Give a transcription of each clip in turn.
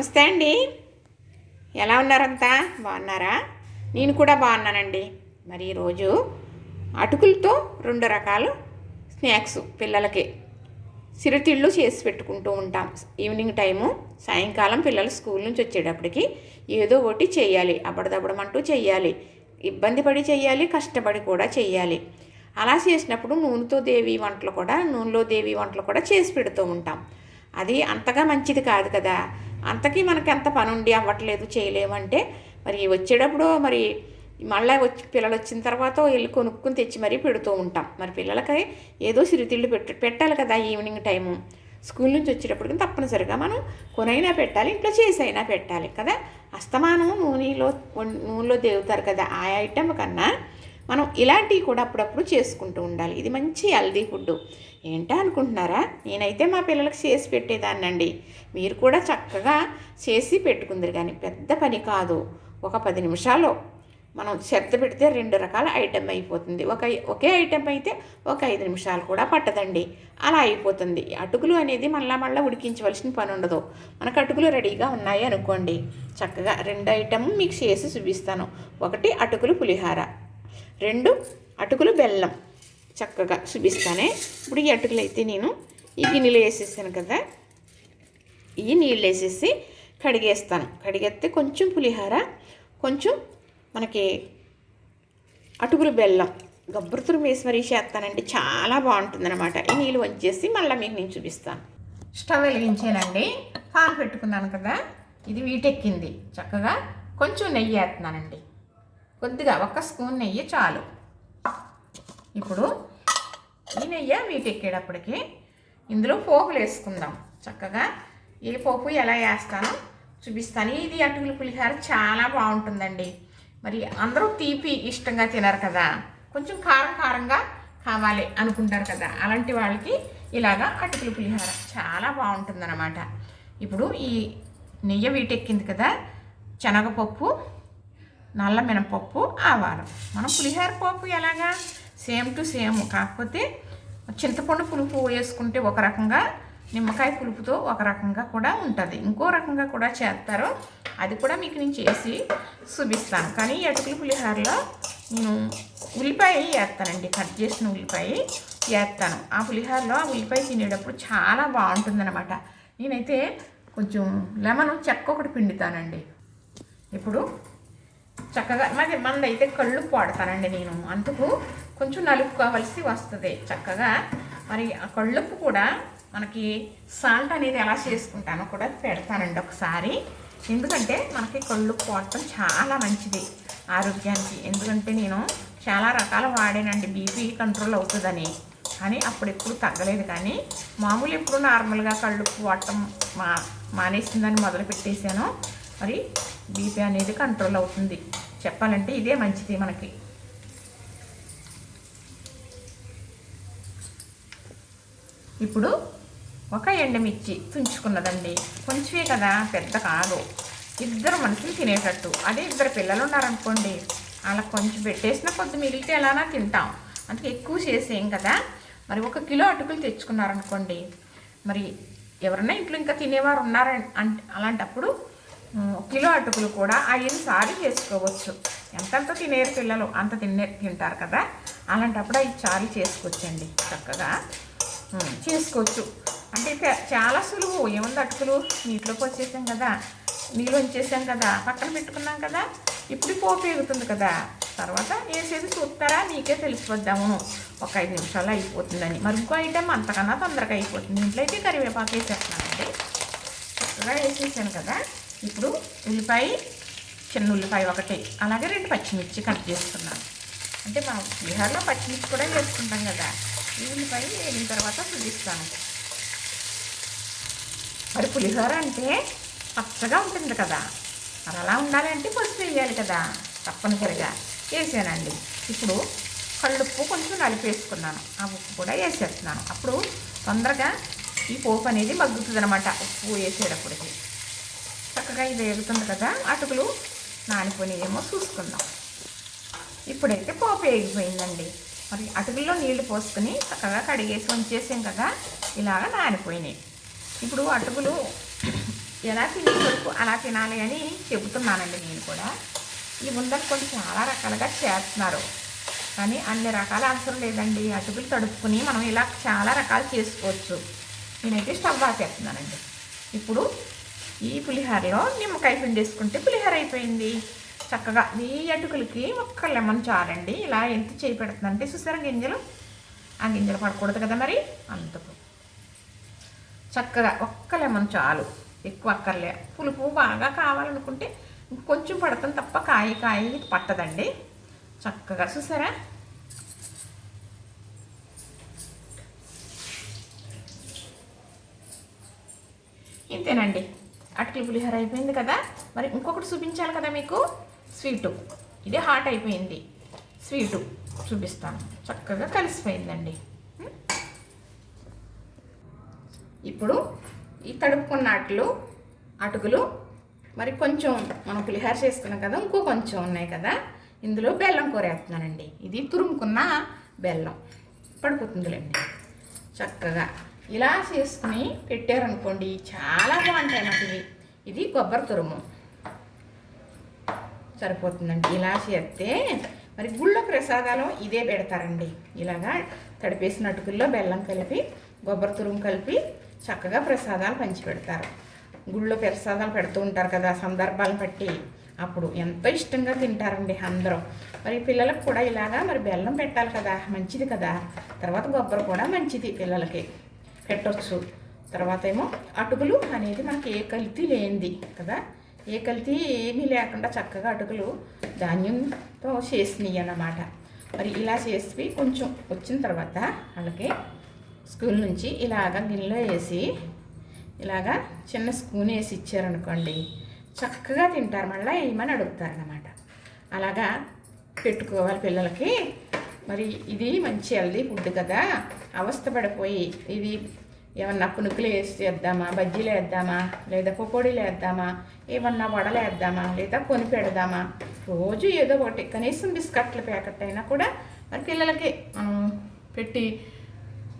నమస్తే అండి. ఎలా ఉన్నారంతా? బాగున్నారా? నేను కూడా బాగున్నానండి. మరి ఈరోజు అటుకులతో రెండు రకాలు స్నాక్స్ పిల్లలకి సిరితిళ్ళు చేసి పెట్టుకుంటూ ఉంటాం. ఈవినింగ్ టైము సాయంకాలం పిల్లలు స్కూల్ నుంచి వచ్చేటప్పటికి ఏదో ఒకటి చేయాలి. అప్పటిదప్పడమంటూ చేయాలి. ఇబ్బంది పడి చేయాలి కష్టపడి కూడా చేయాలి. అలా చేసినప్పుడు నూనెతో దేవి వంటలు కూడా నూనెలో దేవి వంటలు కూడా చేసి పెడుతూ ఉంటాం. అది అంతగా మంచిది కాదు కదా. అంతకీ మనకి ఎంత పని ఉండి అవ్వట్లేదు చేయలేమంటే మరి వచ్చేటప్పుడు మరి మళ్ళీ వచ్చి పిల్లలు వచ్చిన తర్వాత వెళ్ళి కొనుక్కుని తెచ్చి మరీ పెడుతూ ఉంటాం. మరి పిల్లలకి ఏదో సిరితిళ్ళు పెట్ట పెట్టాలి కదా ఈవినింగ్ టైము. స్కూల్ నుంచి వచ్చేటప్పటికి తప్పనిసరిగా మనం కొనైనా పెట్టాలి ఇంట్లో చేసైనా పెట్టాలి కదా. అస్తమానం నూనెలో నూనెలో దేవుతారు కదా ఆ ఐటెం కన్నా మనం ఇలాంటివి కూడా అప్పుడప్పుడు చేసుకుంటూ ఉండాలి. ఇది మంచి హెల్దీ ఫుడ్ ఏంటా అనుకుంటున్నారా? నేనైతే మా పిల్లలకు చేసి పెట్టేదాన్నండి. మీరు కూడా చక్కగా చేసి పెట్టుకుందరు కానీ పెద్ద పని కాదు. ఒక పది నిమిషాలు మనం శ్రద్ధ పెడితే రెండు రకాల ఐటెం అయిపోతుంది. ఒక ఒకే ఐటెం అయితే ఒక ఐదు నిమిషాలు కూడా పట్టదండి. అలా అయిపోతుంది. అటుకులు అనేది మళ్ళా మళ్ళీ ఉడికించవలసిన పని ఉండదు. మనకు అటుకులు రెడీగా ఉన్నాయి అనుకోండి. చక్కగా రెండు ఐటెం మీకు చేసి చూపిస్తాను. ఒకటి అటుకులు పులిహార. రెండు అటుకులు బెల్లం చక్కగా చూపిస్తానే. ఇప్పుడు ఈ అటుకులు అయితే నేను ఈ గిన్నెలో వేసేసాను కదా. ఈ నీళ్ళు వేసేసి కడిగేస్తాను. కడిగేస్తే కొంచెం పులిహార కొంచెం మనకి అటుకులు బెల్లం. గబ్బురుతురు వేసి మరీ చేస్తానండి. చాలా బాగుంటుందన్నమాట. ఈ నీళ్ళు వంచేసి మళ్ళీ మీకు నేను చూపిస్తాను. స్టవ్ వెలిగించానండి పాన్ పెట్టుకున్నాను కదా. ఇది వీటెక్కింది. చక్కగా కొంచెం నెయ్యి వేస్తున్నానండి. కొద్దిగా ఒక స్పూన్ నెయ్యి చాలు. ఇప్పుడు ఈ నెయ్యి వీటెక్కేటప్పటికి ఇందులో పోపులు వేసుకుందాం. చక్కగా ఏ పోపు ఎలా వేస్తానో చూపిస్తాను. ఇది అటుకుల పులిహార చాలా బాగుంటుందండి. మరి అందరూ తీపి ఇష్టంగా తినరు కదా. కొంచెం కారం కారంగా కావాలి అనుకుంటారు కదా. అలాంటి వాళ్ళకి ఇలాగా అటుకుల పులిహార చాలా బాగుంటుందన్నమాట. ఇప్పుడు ఈ నెయ్యి వీటెక్కింది కదా. శనగపప్పు నల్ల మినపప్పు ఆవాలు. మనం పులిహోర పప్పు ఎలాగా? Same to same. కాకపోతే చింతపండు పులుపు వేసుకుంటే ఒక రకంగా నిమ్మకాయ పులుపుతో ఒక రకంగా కూడా ఉంటుంది. ఇంకో రకంగా కూడా చేస్తారు. అది కూడా మీకు నేను చేసి చూపిస్తాను. కానీ ఈ అటుకుల పులిహోరలో నేను ఉల్లిపాయ వేస్తానండి. కట్ చేసిన ఉల్లిపాయ వేస్తాను. ఆ పులిహోరలో ఆ ఉల్లిపాయ తినేటప్పుడు చాలా బాగుంటుందన్నమాట. నేనైతే కొంచెం లెమన్ చెక్క ఒకటి పిండుతానండి. ఇప్పుడు చక్కగా మరి మనదైతే కళ్ళు వాడతానండి నేను. అందుకు కొంచెం నలుపుకోవాల్సి వస్తుంది చక్కగా. మరి ఆ కళ్ళుప్పు కూడా మనకి సాల్ట్ అనేది ఎలా చేసుకుంటానో కూడా పెడతానండి ఒకసారి. ఎందుకంటే మనకి కళ్ళు వాడటం చాలా మంచిది ఆరోగ్యానికి. ఎందుకంటే నేను చాలా రకాల వాడానండి. బీపీ కంట్రోల్ అవుతుందని. కానీ అప్పుడు ఎప్పుడు తగ్గలేదు కానీ మామూలు ఎప్పుడు నార్మల్గా కళ్ళు వాడటం మా మానేసిందని మొదలు పెట్టేశాను మరి బీపీ అనేది కంట్రోల్ అవుతుంది. చెప్పాలంటే ఇదే మంచిది మనకి. ఇప్పుడు ఒక ఎండమిర్చి తుంచుకున్నదండి. కొంచెమే కదా పెద్ద కాదు. ఇద్దరు మనుషులు తినేటట్టు. అదే ఇద్దరు పిల్లలు ఉన్నారనుకోండి అలా కొంచెం పెట్టేసిన కొద్ది మిగిలితే ఎలానా తింటాం. అందుకే ఎక్కువ చేసేం కదా. మరి ఒక కిలో అటుకులు తెచ్చుకున్నారనుకోండి మరి ఎవరైనా ఇంట్లో ఇంకా తినేవారు ఉన్నారని అంటే అలాంటప్పుడు కిలో అటుకులు కూడా ఐదు సారి చేసుకోవచ్చు. ఎంతంత తినేరు పిల్లలు అంత తినే తింటారు కదా? అలాంటప్పుడు అవి చారు చేసుకోవచ్చండి చక్కగా. చేసుకోవచ్చు. అంటే చాలా సులువు. ఏముంది అటుకులు? నీటిలోకి వచ్చేసాం కదా. నీళ్ళు ఉంచేసాం కదా. పక్కన పెట్టుకున్నాం కదా. ఇప్పుడు పోపు ఎగుతుంది కదా. తర్వాత వేసేది చూస్తారా? నీకే తెలిసిపోద్దామును ఒక ఐదు నిమిషాలు అయిపోతుందని. మరి ఇంకో ఐటెం అంతకన్నా తొందరగా అయిపోతుంది. ఇంట్లో అయితే కరివేపాకు వేసేస్తున్నానండి. చక్కగా వేసేసాను కదా. ఇప్పుడు ఉల్లిపాయ చిన్న ఉల్లిపాయ ఒకటి. అలాగే రెండు పచ్చిమిర్చి కట్ చేసుకున్నాను. అంటే మనం బీహార్లో పచ్చిమిర్చి కూడా వేసుకుంటాం కదా. ఈ ఉల్లిపాయ వేగిన తర్వాత చూపిస్తాను మరి పులిహోర అంటే పచ్చగా ఉంటుంది కదా. మరి అలా ఉండాలి అంటే పసుపు వేయాలి కదా. తప్పనిసరిగా వేసానండి. ఇప్పుడు కళ్ళుప్పు కొంచెం నలిపేసుకున్నాను. ఆ ఉప్పు కూడా వేసేస్తున్నాను. అప్పుడు తొందరగా ఈ పోపు అనేది మగ్గుతుంది అనమాట ఉప్పు వేసేటప్పటికి. చక్కగా ఇది వేగుతుంది కదా అటుకులు నానిపోయినాయేమో చూసుకుందాం. ఇప్పుడైతే పోపు వేగిపోయిందండి మరి అటుకుల్లో నీళ్ళు పోసుకొని చక్కగా కడిగేసి ఉంచేసాం కదా ఇలాగ నానిపోయినాయి. ఇప్పుడు అటుకులు ఎలా తినే కొడుకు అలా తినాలి అని చెబుతున్నానండి నేను కూడా. ఈ ఉందనుకోండి చాలా రకాలుగా చేస్తున్నారు. కానీ అన్ని రకాల అవసరం లేదండి. అటుకులు తడుపుకుని మనం ఇలా చాలా రకాలు చేసుకోవచ్చు. నేనైతే స్టవ్ ఆపేస్తున్నానండి ఇప్పుడు ఈ పులిహోరలో నిమ్మకాయ పిండి వేసుకుంటే పులిహోర అయిపోయింది. చక్కగా ఈ అటుకులకి ఒక్క లెమన్ చారండి ఇలా ఎంత చేయి పెడుతుందంటే చూసారా గింజలు? ఆ గింజలు పడకూడదు కదా మరి? అందుకు. చక్కగా ఒక్క లెమన్ చాలు. ఎక్కువ అక్కర్లే. పులుపు బాగా కావాలనుకుంటే కొంచెం పడతాం తప్ప కాయ కాయ పట్టదండి. చక్కగా చూసారా? ఇంతేనండి. అటుకులు పులిహోర అయిపోయింది కదా? మరి ఇంకొకటి చూపించాలి కదా మీకు? స్వీటు. ఇది హాట్ అయిపోయింది. స్వీటు చూపిస్తాను. చక్కగా కలిసిపోయిందండి. ఇప్పుడు ఈ తడుపుకున్న అట్లు అటుకులు మరి కొంచెం మనం పులిహోర చేసుకున్నాం కదా ఇంకో కొంచెం ఉన్నాయి కదా ఇందులో బెల్లం కూరేస్తున్నానండి ఇది తురుముకున్న బెల్లం. పడిపోతుందిలేండి. చక్కగా ఇలా చేసుకుని పెట్టారనుకోండి చాలా బాగుంటాయి నాకు ఇవి. ఇది కొబ్బరి తురుము. సరిపోతుందండి. ఇలా చేస్తే మరి గుళ్ళో ప్రసాదాలు ఇదే పెడతారండి. ఇలాగా తడిపేసిన అటుకుల్లో బెల్లం కలిపి కొబ్బరి తురుము కలిపి చక్కగా ప్రసాదాలు పంచి పెడతారు. గుళ్ళో ప్రసాదాలు పెడుతూ ఉంటారు కదా సందర్భాలను బట్టి. అప్పుడు ఎంతో ఇష్టంగా తింటారండి అందరూ. మరి పిల్లలకు కూడా ఇలాగా మరి బెల్లం పెట్టాలి కదా మంచిది కదా. తర్వాత కొబ్బరి కూడా మంచిది పిల్లలకి. పెట్టొచ్చు తర్వాత ఏమో అటుకులు అనేది మనకి ఏ కల్తీ లేనిది కదా? ఏ కల్తీ ఏమీ లేకుండా చక్కగా అటుకులు ధాన్యంతో చేసినవి అన్నమాట. మరి ఇలా చేసి కొంచెం వచ్చిన తర్వాత వాళ్ళకి స్కూల్ నుంచి ఇలాగ గిన్నెలో వేసి ఇలాగా చిన్న స్పూన్ వేసి ఇచ్చారనుకోండి చక్కగా తింటారు. మళ్ళీ వేయమని అడుగుతారనమాట అలాగా పెట్టుకోవాలి పిల్లలకి. మరి ఇది మంచి హెల్దీ ఫుడ్ కదా. అవస్థ పడిపోయి ఇది ఏమన్నా పునుకులు వేసి వేద్దామా బజ్జీలు వేద్దామా లేదా పకోడీలు వేద్దామా ఏమన్నా వడలు వేద్దామా లేదా కొని పెడదామా రోజు ఏదో ఒకటి కనీసం బిస్కట్ల ప్యాకెట్ అయినా కూడా మరి పిల్లలకి మనం పెట్టి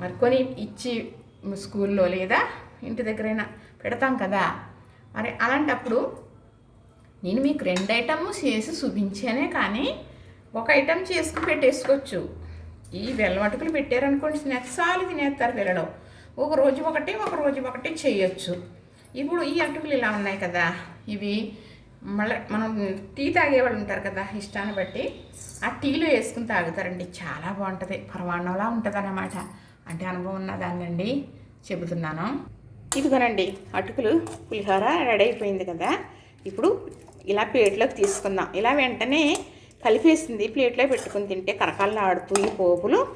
మరి కొని ఇచ్చి స్కూల్లో లేదా ఇంటి దగ్గరైనా పెడతాం కదా. మరి అలాంటప్పుడు నేను మీకు రెండు ఐటమ్ చేసి చూపించానే కానీ ఒక ఐటెం చేసుకుని పెట్టేసుకోవచ్చు. ఈ బెల్లం అటుకులు పెట్టారనుకోండి స్నాక్స్ చాలు తినేస్తారు పిల్లలు ఒక రోజు ఒకటి ఒక రోజు ఒకటి చేయొచ్చు. ఇప్పుడు ఈ అటుకులు ఇలా ఉన్నాయి కదా ఇవి మళ్ళీ మనం టీ తాగేవాళ్ళు ఉంటారు కదా ఇష్టాన్ని బట్టి ఆ టీలో వేసుకుని తాగుతారండి. చాలా బాగుంటుంది పరమాన్నంలా ఉంటుంది అన్నమాట అంటే అనుభవం ఉన్నదాన్నండి చెబుతున్నాను. ఇదిగోనండి అటుకులు పులిహోర రెడీ అయిపోయింది కదా. ఇప్పుడు ఇలా ప్లేట్లోకి తీసుకుందాం. ఇలా వెంటనే కలిపేసింది. ప్లేట్లో పెట్టుకుని తింటే కరకల్లాడుతూ ఈ పోపులు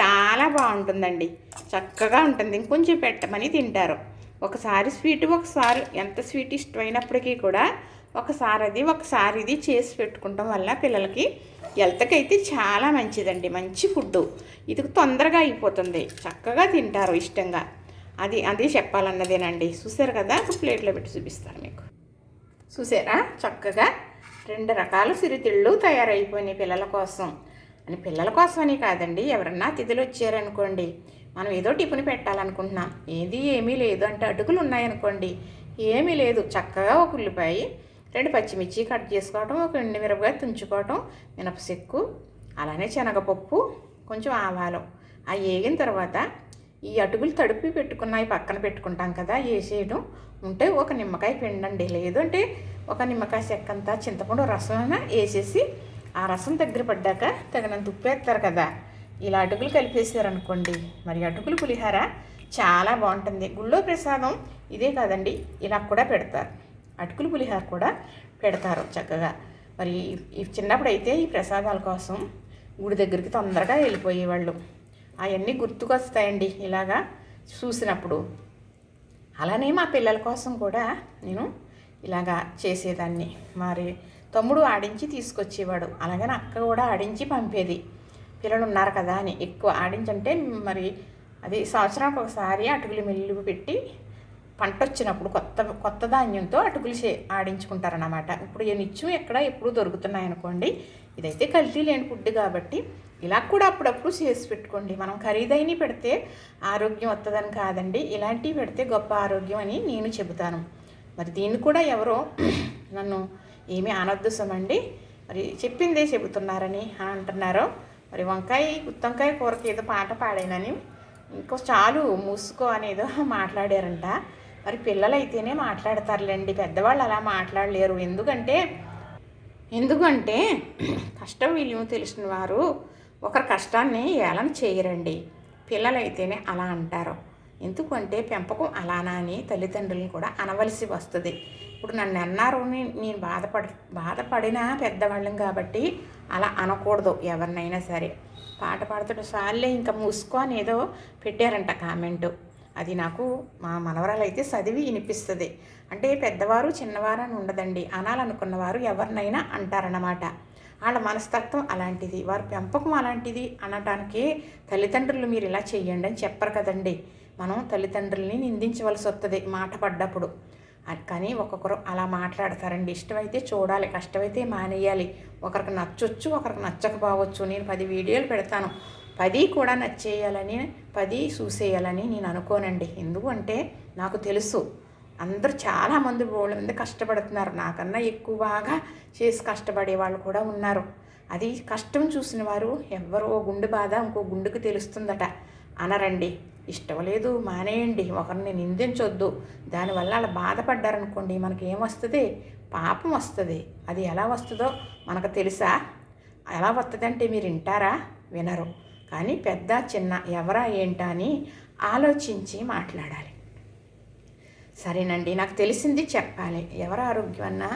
చాలా బాగుంటుందండి. చక్కగా ఉంటుంది. ఇంకొంచెం పెట్టమని తింటారు. ఒకసారి స్వీట్ ఒకసారి ఎంత స్వీట్ ఇష్టమైనప్పటికీ కూడా ఒకసారి అది ఒకసారి ఇది చేసి పెట్టుకుంటాం వల్ల పిల్లలకి హెల్త్కైతే చాలా మంచిదండి. మంచి ఫుడ్ ఇది తొందరగా అయిపోతుంది. చక్కగా తింటారు ఇష్టంగా. అది అది చెప్పాలన్నదేనండి. చూసారు కదా? ప్లేట్లో పెట్టి చూపిస్తాను మీకు. చూసారా? చక్కగా రెండు రకాల సిరితిళ్ళు తయారైపోయినాయి పిల్లల కోసం. అని పిల్లల కోసమని కాదండి ఎవరన్నా అతిథులు వచ్చారనుకోండి. మనం ఏదో టిఫిన్ పెట్టాలనుకుంటున్నాం. ఏది ఏమీ లేదు అంటే అటుకులు ఉన్నాయనుకోండి. ఏమీ లేదు. చక్కగా ఒక ఉల్లిపాయ రెండు పచ్చిమిర్చి కట్ చేసుకోవటం ఒక ఎండు మిరపకాయ తుంచుకోవటం మినపసెక్కు అలానే శనగపప్పు కొంచెం ఆవాలు. అవి వేగిన తర్వాత ఈ అటుకులు తడిపి పెట్టుకున్నాయి పక్కన పెట్టుకుంటాం కదా వేసేయడం ఉంటే ఒక నిమ్మకాయ పిండండి. లేదు అంటే ఒక నిమ్మకాయ చెక్కంతా చింతపండు రసం వేసేసి ఆ రసం దగ్గర పడ్డాక తగినంత ఉప్పు వేస్తారు కదా. ఇలా అటుకులు కలిపేసారనుకోండి మరి అటుకులు పులిహార చాలా బాగుంటుంది. గుళ్ళో ప్రసాదం ఇదే కాదండి ఇలా కూడా పెడతారు. అటుకులు పులిహార కూడా పెడతారు చక్కగా. మరి చిన్నప్పుడు అయితే ఈ ప్రసాదాల కోసం గుడి దగ్గరికి తొందరగా వెళ్ళిపోయేవాళ్ళు. అవన్నీ గుర్తుకొస్తాయండి ఇలాగా చూసినప్పుడు. అలానే మా పిల్లల కోసం కూడా నేను ఇలాగా చేసేదాన్ని. మరి తమ్ముడు ఆడించి తీసుకొచ్చేవాడు. అలాగే నా అక్క కూడా ఆడించి పంపేది. పిల్లలు ఉన్నారు కదా అని ఎక్కువ ఆడించంటే మరి అది సంవత్సరానికి ఒకసారి అటుకులు మిల్లు పెట్టి పంట వచ్చినప్పుడు కొత్త కొత్త ధాన్యంతో అటుకులు చే ఆడించుకుంటారన్నమాట. ఇప్పుడు ఏ నిత్యం ఎక్కడ ఎప్పుడు దొరుకుతున్నాయి అనుకోండి ఇదైతే కల్తీ లేని ఫుడ్ కాబట్టి ఇలా కూడా అప్పుడప్పుడు చేసి పెట్టుకోండి. మనం ఖరీదైనవి పెడితే ఆరోగ్యం వస్తుందని కాదండి. ఇలాంటివి పెడితే గొప్ప ఆరోగ్యం అని నేను చెబుతాను. మరి దీన్ని కూడా ఎవరో నన్ను ఏమీ అనొద్దు మరి చెప్పిందే చెబుతున్నారని అంటున్నారు. మరి వంకాయ గుత్తంకాయ కూరకి ఏదో పాట పాడానని ఇంకో చాలు మూసుకో అనేదో మాట్లాడారంట. మరి పిల్లలు అయితేనే మాట్లాడతారులేండి. పెద్దవాళ్ళు అలా మాట్లాడలేరు. ఎందుకంటే ఎందుకంటే కష్టం విలువ తెలిసిన వారు ఒకరి కష్టాన్ని ఏలం చేయరండి. పిల్లలైతేనే అలా అంటారు. ఎందుకంటే పెంపకం అలానా అని తల్లిదండ్రులను కూడా అనవలసి వస్తుంది. ఇప్పుడు నన్ను అన్నారు నేను బాధపడ బాధపడిన పెద్దవాళ్ళం కాబట్టి అలా అనకూడదు ఎవరినైనా సరే. పాట పాడుతున్న సార్లే ఇంకా మూసుకో అని ఏదో పెట్టారంట కామెంటు. అది నాకు మా మనవరాలు అయితే చదివి వినిపిస్తుంది. అంటే పెద్దవారు చిన్నవారు అని ఉండదండి. అనాలనుకున్నవారు ఎవరినైనా అంటారన్నమాట. వాళ్ళ మనస్తత్వం అలాంటిది. వారి పెంపకం అలాంటిది అనటానికి తల్లిదండ్రులు మీరు ఇలా చెయ్యండి అని చెప్పరు కదండి. మనం తల్లిదండ్రుల్ని నిందించవలసి వస్తుంది మాట పడ్డప్పుడు. కానీ ఒక్కొక్కరు అలా మాట్లాడతారండి. ఇష్టమైతే చూడాలి కష్టమైతే మానేయాలి. ఒకరికి నచ్చొచ్చు ఒకరికి నచ్చకపోవచ్చు. నేను పది వీడియోలు పెడతాను. పది కూడా నచ్చేయాలని పది చూసేయాలని నేను అనుకోనండి. ఎందుకంటే నాకు తెలుసు అందరూ చాలామంది బోళ్ళ మంది కష్టపడుతున్నారు. నాకన్నా ఎక్కువ బాగా చేసి కష్టపడే వాళ్ళు కూడా ఉన్నారు. అది కష్టం చూసిన వారు ఎవరో గుండె బాధ ఇంకో గుండెకు తెలుస్తుందట. అనరండి. ఇష్టం లేదు మానేయండి. ఒకరిని నిందించొద్దు. దానివల్ల అలా బాధపడ్డారనుకోండి మనకి ఏమొస్తుంది పాపం వస్తుంది. అది ఎలా వస్తుందో మనకు తెలుసా? ఎలా వస్తుందంటే మీరు వింటారా? వినరు. కానీ పెద్ద చిన్న ఎవరా ఏంటా అని ఆలోచించి మాట్లాడాలి. సరేనండి నాకు తెలిసింది చెప్పాలి. ఎవరి ఆరోగ్యం అన్నా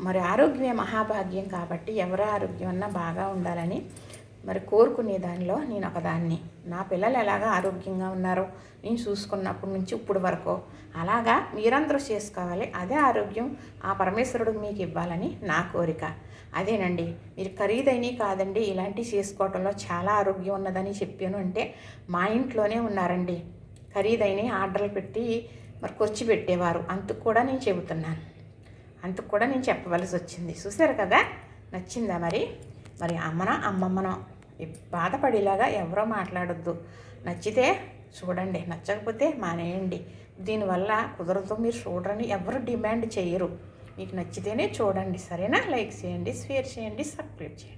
మరి ఆరోగ్యమే మహాభాగ్యం కాబట్టి ఎవరి ఆరోగ్యం అన్నా బాగా ఉండాలని మరి కోరుకునే దానిలో నేను ఒకదాన్ని. నా పిల్లలు ఎలాగా ఆరోగ్యంగా ఉన్నారో నేను చూసుకున్నప్పటి నుంచి ఇప్పుడు వరకు అలాగా మీరందరూ చేసుకోవాలి. అదే ఆరోగ్యం ఆ పరమేశ్వరుడు మీకు ఇవ్వాలని నా కోరిక. అదేనండి మీరు ఖరీదైనవి కాదండి ఇలాంటివి చేసుకోవటంలో చాలా ఆరోగ్యం ఉన్నదని చెప్పాను అంటే మా ఇంట్లోనే ఉన్నారండి. ఖరీదైన ఆర్డర్లు పెట్టి మరి ఖర్చు పెట్టేవారు. అందుకు కూడా నేను చెబుతున్నాను. అందుకు కూడా నేను చెప్పవలసి వచ్చింది. చూసారు కదా? నచ్చిందా మరి? మరి అమ్మన అమ్మమ్మనో బాధపడేలాగా ఎవరో మాట్లాడొద్దు. నచ్చితే చూడండి నచ్చకపోతే మానేయండి. దీనివల్ల కుదరదు మీరు చూడరని ఎవరు డిమాండ్ చేయరు. మీకు నచ్చితేనే చూడండి. సరేనా? లైక్ చేయండి షేర్ చేయండి సబ్స్క్రైబ్ చేయండి.